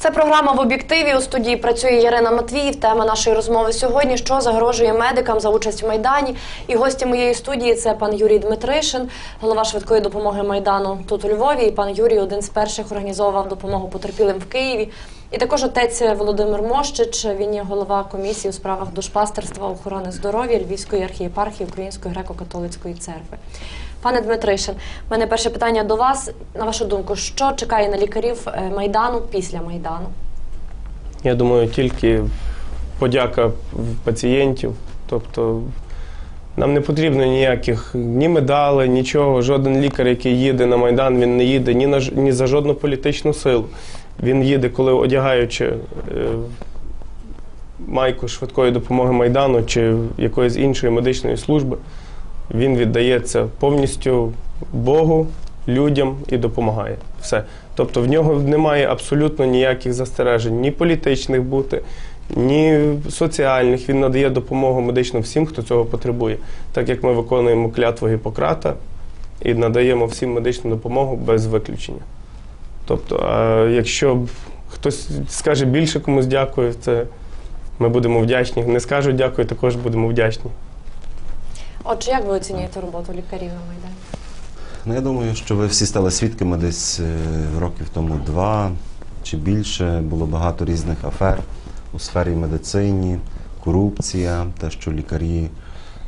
Це програма в об'єктиві. У студії працює Ярина Матвіїв. Тема нашої розмови сьогодні: що загрожує медикам за участь в майдані. І гості моєї студії це пан Юрій Дмитришин, голова швидкої допомоги майдану тут у Львові. І пан Юрій один з перших організовував допомогу потерпілим в Києві. І також отець Володимир Мощич. Він є голова комісії у справах душпастерства, охорони здоров'я Львівської архієпархії Української греко-католицької церкви. Пане Дмитришин, в мене перше питання до вас. На вашу думку, що чекає на лікарів е, майдану після майдану? Я думаю, тільки подяка пацієнтів. Тобто нам не потрібно ніяких ні медалей, нічого. Жоден лікар, який їде на Майдан, він не їде ні, на, ні за жодну політичну силу. Він їде, коли одягаючи е, майку швидкої допомоги Майдану чи якоїсь іншої медичної служби, він віддається повністю Богу, людям і допомагає. Все. Тобто в нього немає абсолютно ніяких застережень, ні політичних бути, ні соціальних. Він надає допомогу медично всім, хто цього потребує, так як ми виконуємо клятву Гіппократа і надаємо всім медичну допомогу без виключення. Тобто, якщо хтось скаже більше комусь дякую, це ми будемо вдячні. Не скажуть дякую, також будемо вдячні. Отже, як ви оцінюєте роботу лікарів на майдані? Ну, я думаю, що ви всі стали свідками десь е, років тому два чи більше. Було багато різних афер у сфері медицині, корупція, те, що лікарі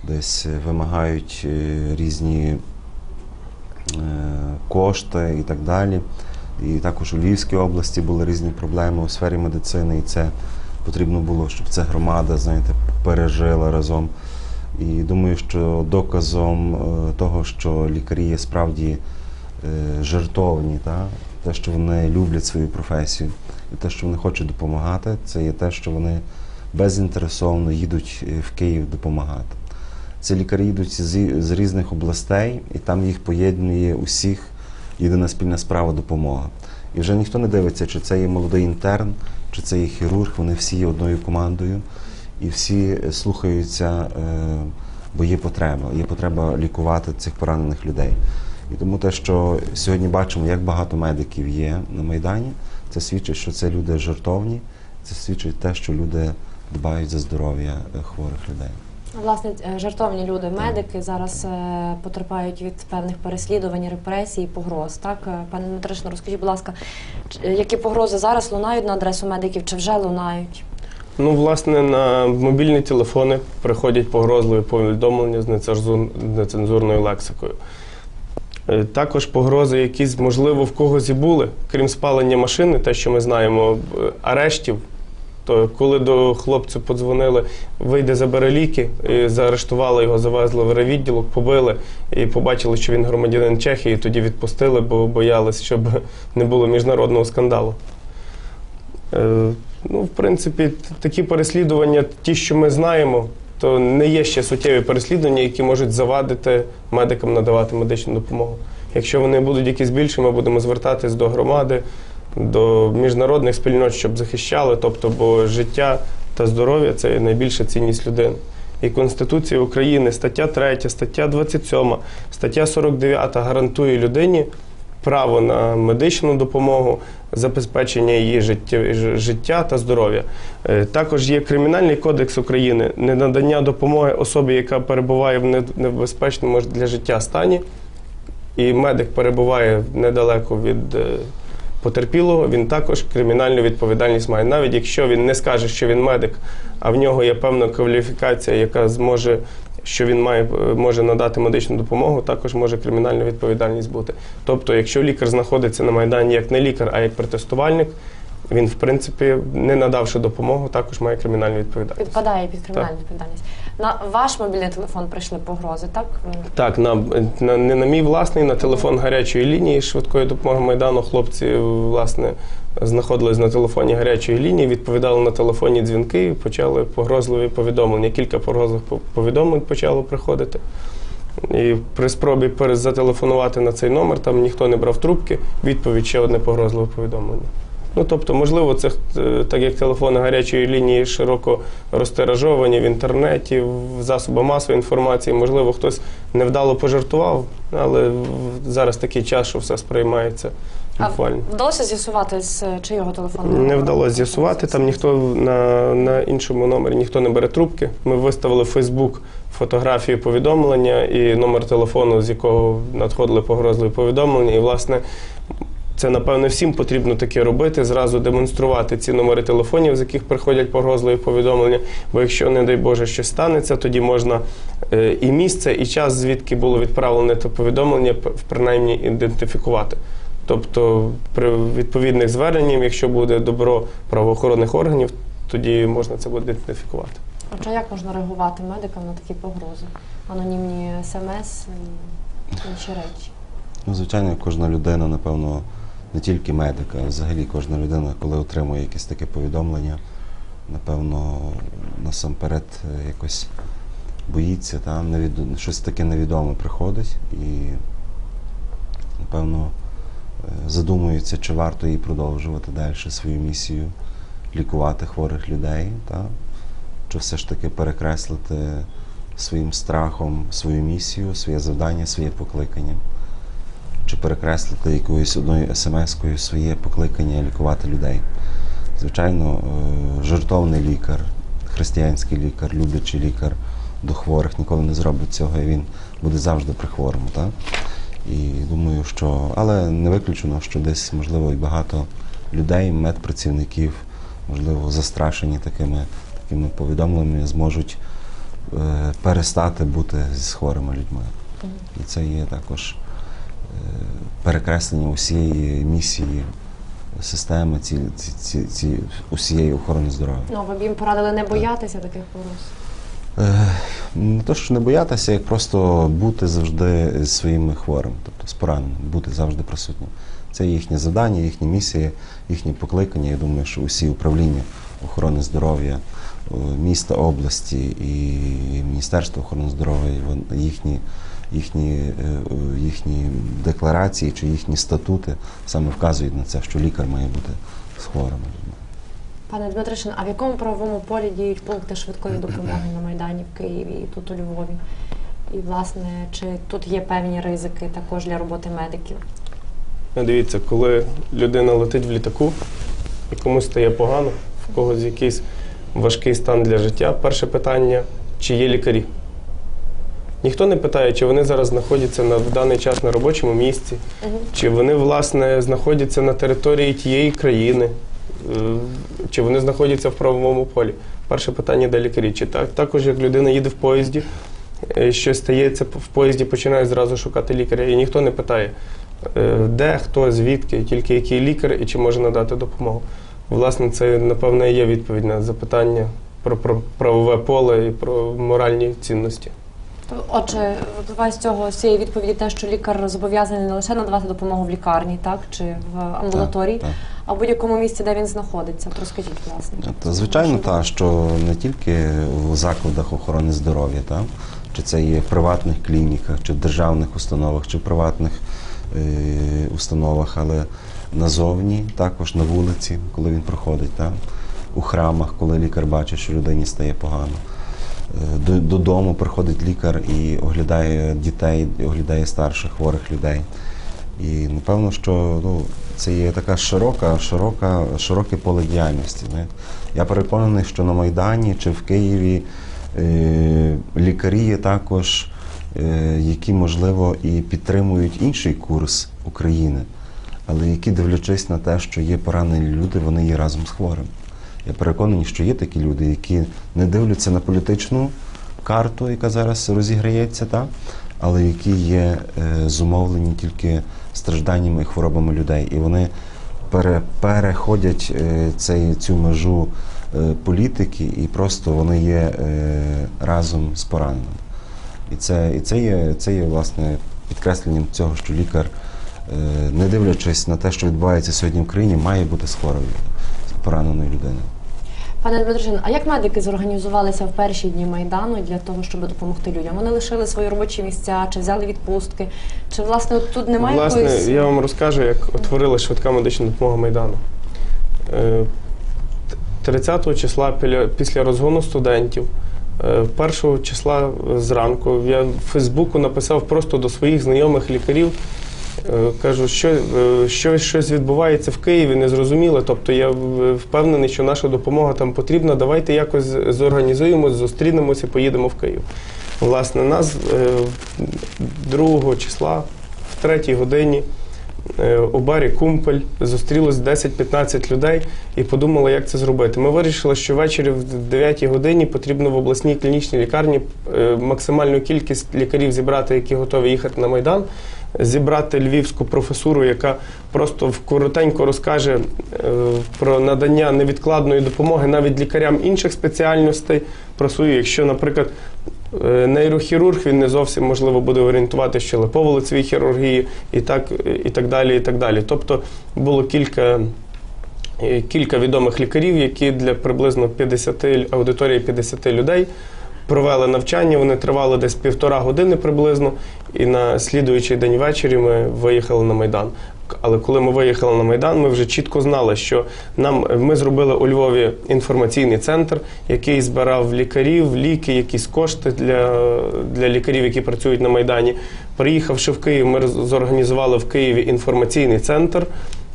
десь вимагають е, різні е, кошти і так далі. І також у Львівській області були різні проблеми у сфері медицини, і це потрібно було, щоб ця громада, знаєте, пережила разом. І думаю, що доказом е, того, що лікарі є справді е, жертовні, та? те, що вони люблять свою професію, і те, що вони хочуть допомагати, це є те, що вони безінтересовно їдуть е, в Київ допомагати. Ці лікарі йдуть з, з різних областей, і там їх поєднує усіх єдина спільна справа допомога. І вже ніхто не дивиться, чи це є молодий інтерн, чи це є хірург, вони всі є одною командою і всі слухаються, е, бо є потреба. Є потреба лікувати цих поранених людей. І тому те, що сьогодні бачимо, як багато медиків є на Майдані, це свідчить, що це люди жертовні, це свідчить те, що люди дбають за здоров'я е, хворих людей. Власне, е, жартовні люди, медики зараз потерпають від певних переслідувань, репресій, погроз. Так, пане Дмитришин, розкажіть, будь ласка, які погрози зараз лунають на адресу медиків чи вже лунають? Ну, власне, на мобільні телефони приходять погрозливі повідомлення з нецензурною лексикою. Е, Також погрози якісь, можливо, в когось і були, крім спалення машини, те, що ми знаємо, е, арештів. То коли до хлопцю подзвонили, вийде, забере ліки, і заарештували його, завезли в райвідділок, побили і побачили, що він громадянин Чехії, тоді відпустили, бо боялись, щоб не було міжнародного скандалу. Ну, в принципі, такі переслідування, ті, що ми знаємо, то не є ще суттєві переслідування, які можуть завадити медикам надавати медичну допомогу. Якщо вони будуть якісь більші, ми будемо звертатись до громади, до міжнародних спільнот, щоб захищали. Тобто, бо життя та здоров'я це найбільша цінність людини. І Конституція України, стаття 3, стаття 27, стаття 49 гарантує людині право на медичну допомогу, забезпечення її життя, та здоров'я. Е, Також є Кримінальний кодекс України ненадання допомоги особі, яка перебуває в небезпечному для життя стані, і медик перебуває недалеко від е, потерпілого, він також кримінальну відповідальність має. Навіть якщо він не скаже, що він медик, а в нього є певна кваліфікація, яка зможе, що він має, е, може надати медичну допомогу, також може кримінальна відповідальність бути. Тобто, якщо лікар знаходиться на Майдані як не лікар, а як протестувальник, він, в принципі, не надавши допомогу, також має кримінальну відповідальність. Підпадає під кримінальну відповідальність. На ваш мобільний телефон прийшли погрози, так? Так, на, на не на мій власний, на телефон гарячої лінії швидкої допомоги Майдану. Хлопці власне знаходились на телефоні гарячої лінії, відповідали на телефонні дзвінки і почали погрозливі повідомлення. Кілька погрозливих повідомлень почало приходити. І при спробі перезателефонувати на цей номер там ніхто не брав трубки. Відповідь ще одне погрозливе повідомлення. Ну тобто, можливо, це е, так як телефони гарячої лінії широко розтиражовані в інтернеті, в засобах масової інформації, можливо, хтось невдало пожартував, але зараз такий час, що все сприймається А вдалося з'ясувати, з чийого телефону? Не вдалося з'ясувати. Там ніхто на, на іншому номері ніхто не бере трубки. Ми виставили в Фейсбук фотографію повідомлення і номер телефону, з якого надходили погрозливі повідомлення. І, власне, це напевне всім потрібно таке робити, зразу демонструвати ці номери телефонів, з яких приходять погрозливі повідомлення. Бо якщо, не дай Боже, щось станеться, тоді можна е, і місце, і час, звідки було відправлене те повідомлення, принаймні ідентифікувати. Тобто, при відповідних зверненнях, якщо буде добро правоохоронних органів, тоді можна це буде ідентифікувати. Отже, як можна реагувати медикам на такі погрози? Анонімні смс і інші речі. Ну, звичайно, кожна людина, напевно, не тільки медик, а взагалі кожна людина, коли отримує якесь таке повідомлення, напевно, насамперед е, якось боїться, та, невід... щось таке невідоме приходить і, напевно, е, задумується, чи варто їй продовжувати далі свою місію лікувати хворих людей, та, чи все ж таки перекреслити своїм страхом свою місію, своє завдання, своє покликання чи перекреслити якоюсь одною смс-кою своє покликання лікувати людей. Звичайно, е, жертовний лікар, християнський лікар, люблячий лікар до хворих ніколи не зробить цього, і він буде завжди при хворому. Так? І думаю, що, але не виключено, що десь, можливо, і багато людей, медпрацівників, можливо, застрашені такими, такими повідомленнями, зможуть е, перестати бути з хворими людьми. І це є також перекреслення усієї місії системи, ці, ці, ці, ці усієї охорони здоров'я. Ну, ви б їм порадили не боятися таких погроз. Е, Не то, що не боятися, як просто бути завжди своїми хворими, тобто з пораненим, бути завжди присутнім. Це їхнє завдання, їхня місія, їхнє покликання. Я думаю, що усі управління охорони здоров'я е, міста, області і Міністерство охорони здоров'я, їхні, їхні, е, е, їхні декларації чи їхні статути саме вказують на це, що лікар має бути з хворими людьми. Пане Дмитришин, а в якому правовому полі діють пункти швидкої допомоги на Майдані в Києві і тут у Львові? І, власне, чи тут є певні ризики також для роботи медиків? Ну, Дивіться, коли людина летить в літаку і комусь стає погано, в когось якийсь важкий стан для життя, перше питання, чи є лікарі. Ніхто не питає, чи вони зараз знаходяться на, в даний час на робочому місці, чи вони, власне, знаходяться на території тієї країни, е, чи вони знаходяться в правовому полі. Перше питання, де лікарі. Чи так, також, як людина їде в поїзді, е, щось стається в поїзді, починає зразу шукати лікаря, і ніхто не питає, е, де, хто, звідки, тільки який лікар і чи може надати допомогу. Власне, це, напевно, і є відповідь на запитання про, про правове поле і про моральні цінності. Отже, випливає з цього з цієї відповіді те, що лікар зобов'язаний не лише надавати допомогу в лікарні, так чи в амбулаторії, Так, так. а в будь-якому місці, де він знаходиться. Розкажіть, власне. Та, звичайно, та, що не тільки в закладах охорони здоров'я, та, чи це є в приватних клініках, чи в державних установах, чи в приватних е, установах, але назовні, також на вулиці, коли він проходить, та, у храмах, коли лікар бачить, що людині стає погано. До- Додому приходить лікар і оглядає дітей, оглядає старших хворих людей. І напевно, що ну, це є така широка, широка, широке поле діяльності. знаєте. Я переконаний, що на Майдані чи в Києві е, лікарі є також, е, які, можливо, і підтримують інший курс України, але які, дивлячись на те, що є поранені люди, вони є разом з хворим. Я переконаний, що є такі люди, які не дивляться на політичну карту, яка зараз розіграється, та, але які є е, зумовлені тільки стражданнями і хворобами людей. І вони пере, переходять е, цей, цю межу е, політики і просто вони є е, разом з пораненим. І це, і це є, це є власне підкресленням цього, що лікар, е, не дивлячись на те, що відбувається сьогодні в країні, має бути з хворою, з пораненою людиною. Пане Дмитришин, а як медики зорганізувалися в перші дні майдану для того, щоб допомогти людям? Вони лишили свої робочі місця, чи взяли відпустки? Чи власне от тут немає Власне, якоїсь я вам розкажу, як утворила швидка медична допомога Майдану. Е, 30 числа після розгону студентів, е, 1 числа зранку я в Фейсбуку написав просто до своїх знайомих лікарів. Е, Кажу, що е, щось, щось відбувається в Києві, незрозуміло. Тобто я впевнений, що наша допомога там потрібна. Давайте якось зорганізуємось, зустрінемося, поїдемо в Київ. Власне, нас е, 2 числа в 3 годині е, у барі Кумпель зустрілось 10-15 людей і подумали, як це зробити. Ми вирішили, що ввечері в 9 годині потрібно в обласній клінічній лікарні е, максимальну кількість лікарів зібрати, які готові їхати на Майдан. Зібрати львівську професуру, яка просто в коротенько розкаже е, про надання невідкладної допомоги навіть лікарям інших спеціальностей. Про свою, якщо, наприклад, Е, Нейрохірург він не зовсім можливо буде орієнтувати ще липово-лицевій хірургії і так, і так далі. І так далі. Тобто було кілька, е, кілька відомих лікарів, які для приблизно 50 аудиторії 50 людей провели навчання. Вони тривали десь півтора години приблизно. І на слідуючий день ввечері ми виїхали на Майдан. Але коли ми виїхали на Майдан, ми вже чітко знали, що нам ми зробили у Львові інформаційний центр, який збирав лікарів, ліки, якісь кошти для, для лікарів, які працюють на Майдані. Приїхавши в Київ, ми зорганізували в Києві інформаційний центр.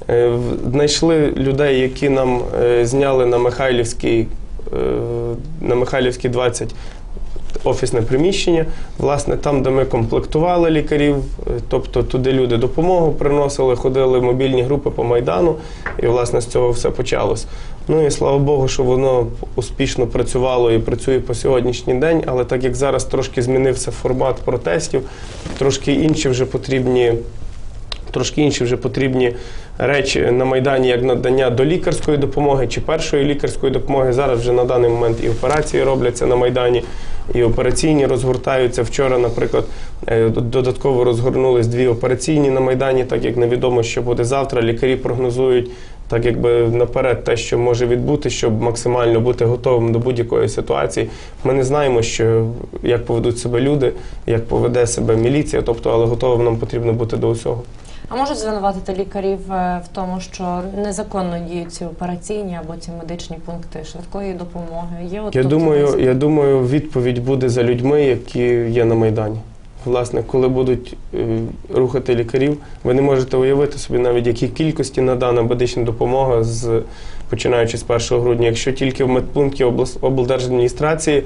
Е, Знайшли людей, які нам е, зняли на Михайлівській, е, на Михайлівській 20 офісне приміщення, власне, там, де ми комплектували лікарів, е, тобто туди люди допомогу приносили, ходили мобільні групи по Майдану, і власне з цього все почалось. Ну і слава Богу, що воно успішно працювало і працює по сьогоднішній день, але так як зараз трошки змінився формат протестів, трошки інші вже потрібні. Трошки інші вже потрібні речі на Майдані, як надання до лікарської допомоги чи першої лікарської допомоги. Зараз вже на даний момент і операції робляться на Майдані, і операційні розгортаються. Вчора, наприклад, е, додатково розгорнулись дві операційні на Майдані, так як невідомо, що буде завтра. Лікарі прогнозують так, якби наперед те, що може відбути, щоб максимально бути готовим до будь-якої ситуації. Ми не знаємо, що як поведуть себе люди, як поведе себе міліція, тобто, але готовим нам потрібно бути до усього. А можуть звинуватити лікарів е, в тому, що незаконно діють ці операційні або ці медичні пункти швидкої допомоги? Є от Я думаю, я думаю, відповідь буде за людьми, які є на Майдані. Власне, коли будуть е, рухати лікарів, ви не можете уявити собі навіть які кількості надана медична допомога з починаючи з 1 грудня. Якщо тільки в медпункті облдержадміністрації,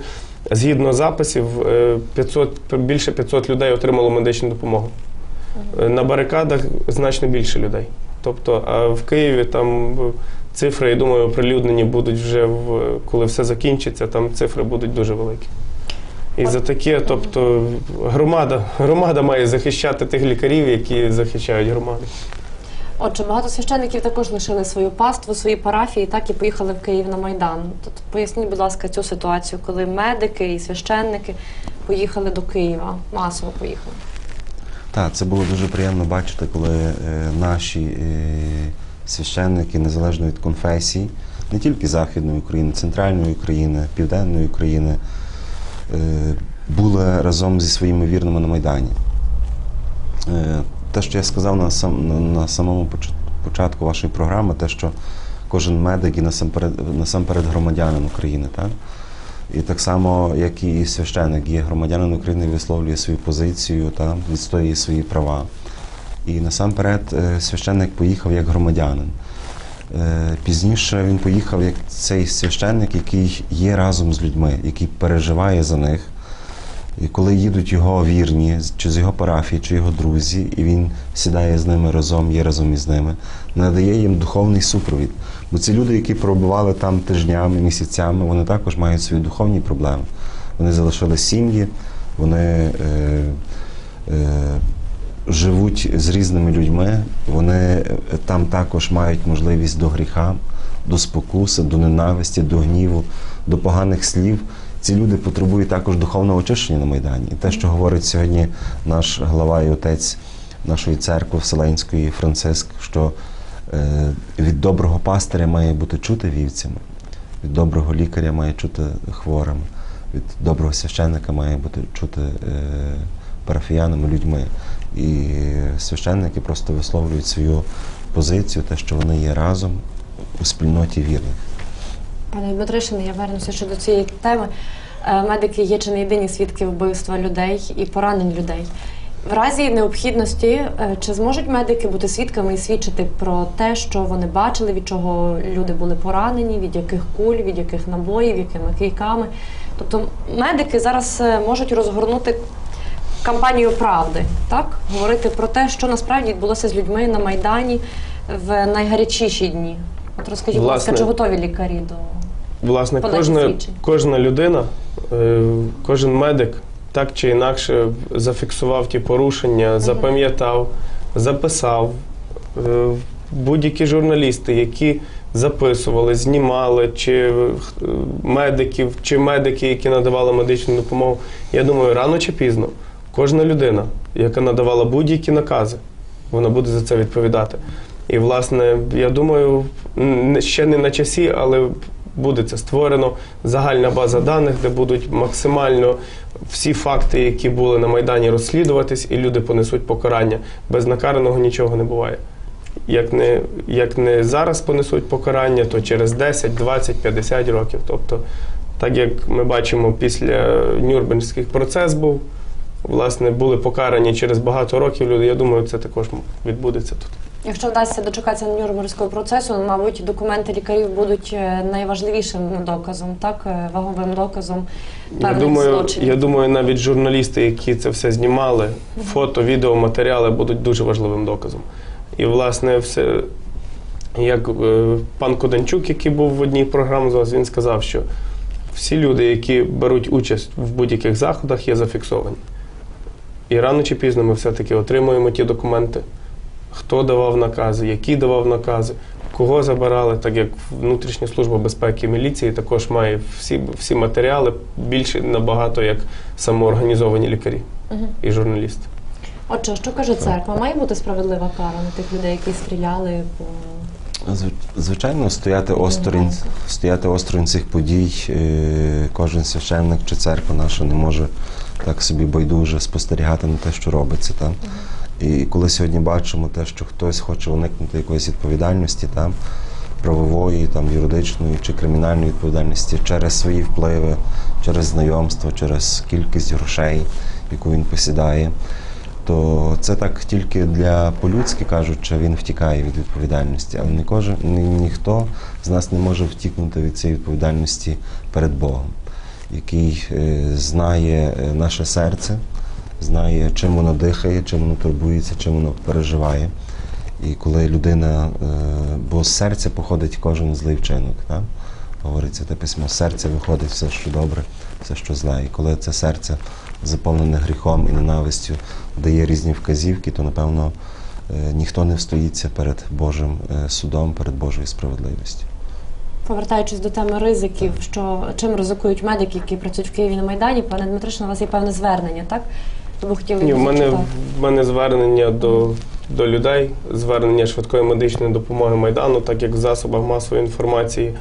згідно записів, е, 500, більше 500 людей отримало медичну допомогу. Е, На барикадах значно більше людей. Тобто, а в Києві там е, цифри, я думаю, оприлюднені будуть вже в коли все закінчиться, там цифри будуть дуже великі. І за таке, тобто, громада, громада має захищати тих лікарів, які захищають громаду. Отже, багато священників також лишили свою паству, свої парафії, так і поїхали в Київ на Майдан. Тут поясніть, будь ласка, цю ситуацію, коли медики і священники поїхали до Києва, масово поїхали. Так, це було дуже приємно бачити, коли е, наші е, священники, незалежно від конфесій, не тільки Західної України, Центральної України, Південної України, е, були разом зі своїми вірними на Майдані. Е, те, що я сказав на, сам, на, самому початку вашої програми, те, що кожен медик і насамперед, насамперед громадянин України, так? І так само, як і священик, є громадянин України, висловлює свою позицію та відстоює свої права. І насамперед е, священник поїхав як громадянин. Е, Пізніше він поїхав як цей священник, який є разом з людьми, який переживає за них. І коли їдуть його вірні, чи з його парафії, чи його друзі, і він сідає з ними разом, є разом із ними, надає їм духовний супровід. Бо ці люди, які пробували там тижнями, місяцями, вони також мають свої духовні проблеми. Вони залишили сім'ї, вони е, е, живуть з різними людьми, вони е, там також мають можливість до гріха, до спокуси, до ненависті, до гніву, до поганих слів. Ці люди потребують також духовного очищення на Майдані. І те, що говорить сьогодні наш глава і отець нашої церкви Вселенської Франциск, що е, від доброго пастиря має бути чути вівцями, від доброго лікаря має чути хворими, від доброго священника має бути чути е, парафіянами, людьми. І священники просто висловлюють свою позицію, те, що вони є разом у спільноті вірних. Пане Дмитришин, я вернуся ще до цієї теми. Е, Медики є чи не єдині свідки вбивства людей і поранень людей. В разі необхідності, е, чи зможуть медики бути свідками і свідчити про те, що вони бачили, від чого люди були поранені, від яких куль, від яких набоїв, якими кийками. Тобто медики зараз е, можуть розгорнути кампанію правди, так? Говорити про те, що насправді відбулося з людьми на Майдані в найгарячіші дні. От розкажіть, будь ласка, чи готові лікарі до Власне, кожна, кожна людина, е, кожен медик так чи інакше зафіксував ті порушення, запам'ятав, записав. Е, Будь-які журналісти, які записували, знімали, чи е, медиків, чи медики, які надавали медичну допомогу. Я думаю, рано чи пізно кожна людина, яка надавала будь-які накази, вона буде за це відповідати. І, власне, я думаю, ще не на часі, але буде це створено загальна база даних, де будуть максимально всі факти, які були на Майдані, розслідуватись, і люди понесуть покарання. Без накараного нічого не буває. Як не, як не зараз понесуть покарання, то через 10, 20, 50 років. Тобто, так як ми бачимо, після Нюрнберзьких процес був, власне, були покарані через багато років люди. Я думаю, це також відбудеться тут. Якщо вдасться дочекатися Нюрнберзького процесу, мабуть, документи лікарів будуть е, найважливішим доказом, так е, ваговим доказом Я думаю, злочинів. я думаю, навіть журналісти, які це все знімали, фото, відео, матеріали будуть дуже важливим доказом. І, власне, все, як е, пан Коданчук, який був в одній програмі з вас, він сказав, що всі люди, які беруть участь в будь-яких заходах, є зафіксовані. І рано чи пізно ми все-таки отримуємо ті документи, хто давав накази, які давав накази, кого забирали, так як внутрішня служба безпеки і міліції також має всі, всі матеріали більше набагато як самоорганізовані лікарі Мгм. і журналісти. Отже, що каже церква? Має бути справедлива кара на тих людей, які стріляли по Звичайно, стояти осторонь, стояти осторонь цих подій. е, Кожен священник чи церква наша не може так собі байдуже спостерігати на те, що робиться. Там. І коли сьогодні бачимо те, що хтось хоче уникнути якоїсь відповідальності, там, правової, там, юридичної чи кримінальної відповідальності через свої впливи, через знайомство, через кількість грошей, яку він посідає, то це так тільки для по-людськи кажуть, що він втікає від відповідальності, але ні кожен, ні, ніхто з нас не може втікнути від цієї відповідальності перед Богом, який е, знає е, наше серце, знає, чим воно дихає, чим воно турбується, чим воно переживає. І коли людина, е, бо з серця походить кожен злий вчинок, так? говориться те письмо, з серця виходить все, що добре, все, що зле. І коли це серце заповнене гріхом і ненавистю, дає різні вказівки, то напевно ніхто не встоїться перед Божим судом, перед Божою справедливістю. Повертаючись до теми ризиків, що чим ризикують медики, які працюють в Києві на Майдані, пане Дмитришин, у вас є певне звернення, так? Тому хотіли Ні, в мене, в мене звернення до, до людей, звернення швидкої медичної допомоги Майдану, так як в засобах масової інформації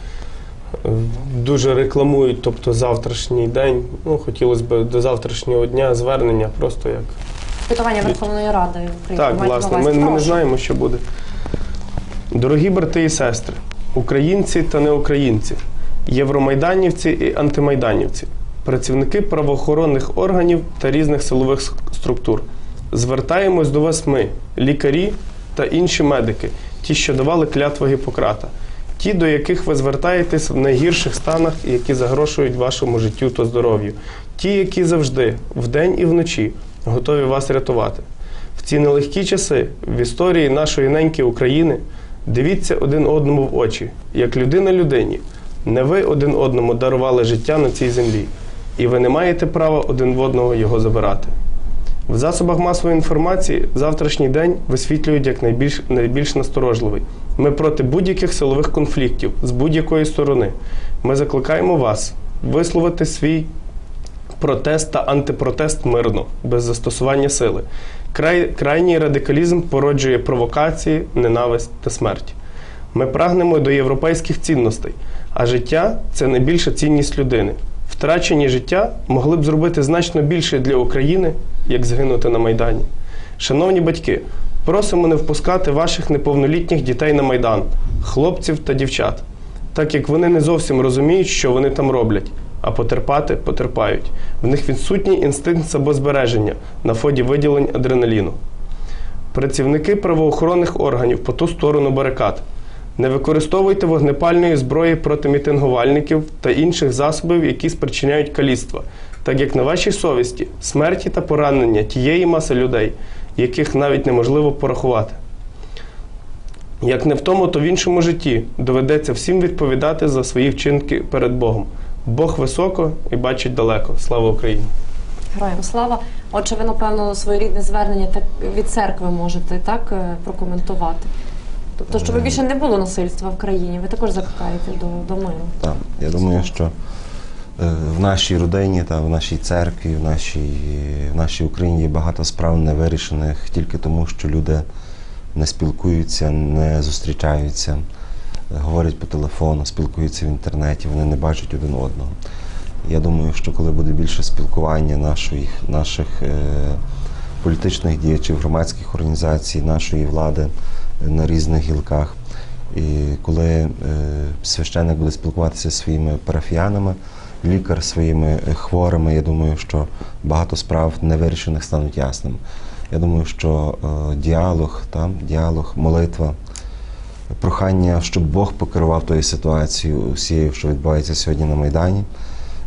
е, дуже рекламують, тобто завтрашній день. Ну, хотілося б до завтрашнього дня звернення, просто як Питання Верховної Ради України. Так, власне, ми, ми не знаємо, що буде. Дорогі брати і сестри, українці та неукраїнці, євромайданівці і антимайданівці, працівники правоохоронних органів та різних силових структур. Звертаємось до вас ми, лікарі та інші медики, ті, що давали клятву Гіппократа, ті, до яких ви звертаєтесь в найгірших станах які загрошують вашому життю та здоров'ю, ті, які завжди, вдень і вночі, готові вас рятувати. В ці нелегкі часи в історії нашої неньки України дивіться один одному в очі, як людина людині. Не ви один одному дарували життя на цій землі, і ви не маєте права один в одного його забирати. В засобах масової інформації завтрашній день висвітлюють як найбільш, найбільш насторожливий. Ми проти будь-яких силових конфліктів з будь-якої сторони. Ми закликаємо вас висловити свій протест та антипротест мирно, без застосування сили. Край, крайній радикалізм породжує провокації, ненависть та смерть. Ми прагнемо до європейських цінностей, а життя це найбільша цінність людини. Втрачені життя могли б зробити значно більше для України, як згинути на Майдані. Шановні батьки, Просимо не впускати ваших неповнолітніх дітей на майдан, хлопців та дівчат, так як вони не зовсім розуміють, що вони там роблять, а потерпати потерпають. В них відсутній інстинкт самозбереження на фоні виділень адреналіну. Працівники правоохоронних органів по ту сторону барикад. Не використовуйте вогнепальної зброї проти мітингувальників та інших засобів, які спричиняють каліцтва, так як на вашій совісті смерті та поранення тієї маси людей, яких навіть неможливо порахувати. Як не в тому, то в іншому житті доведеться всім відповідати за свої вчинки перед Богом. Бог високо і бачить далеко. Слава Україні! Героям слава. Отже, ви, напевно, своєрідне звернення так від церкви можете так е, прокоментувати. Тобто, щоб більше не було насильства в країні, ви також закликаєте до, до миру. Так, я думаю, що е, в нашій родині та в нашій церкві, в нашій, в нашій Україні є багато справ невирішених тільки тому, що люди не спілкуються, не зустрічаються, е, говорять по телефону, спілкуються в інтернеті, вони не бачать один одного. Я думаю, що коли буде більше спілкування наших, наших е, політичних діячів, громадських організацій, нашої влади е, на різних гілках, і коли е, священник буде спілкуватися зі своїми парафіянами, лікар своїми е, хворими, я думаю, що багато справ невирішених стануть ясними. Я думаю, що е, діалог, там, діалог, молитва, прохання, щоб Бог покерував тою ситуацією усією, що відбувається сьогодні на Майдані,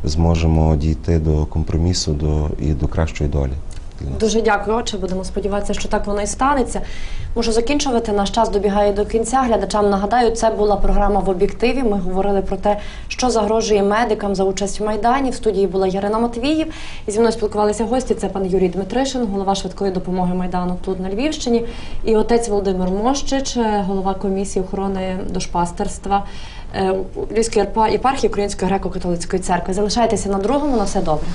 зможемо дійти до компромісу до, і до кращої долі. Для. Дуже дякую, отче. Будемо сподіватися, що так воно і станеться. Мушу закінчувати. Наш час добігає до кінця. Глядачам нагадаю, це була програма в об'єктиві. Ми говорили про те, що загрожує медикам за участь в майдані. В студії була Ярина Матвіїв. І зі мною спілкувалися гості. Це пан Юрій Дмитришин, голова швидкої допомоги майдану тут на Львівщині, і отець Володимир Мощич, е, голова комісії охорони душпастерства е, Львівської єпархії Української греко-католицької церкви. Залишайтеся на другому. На все добре.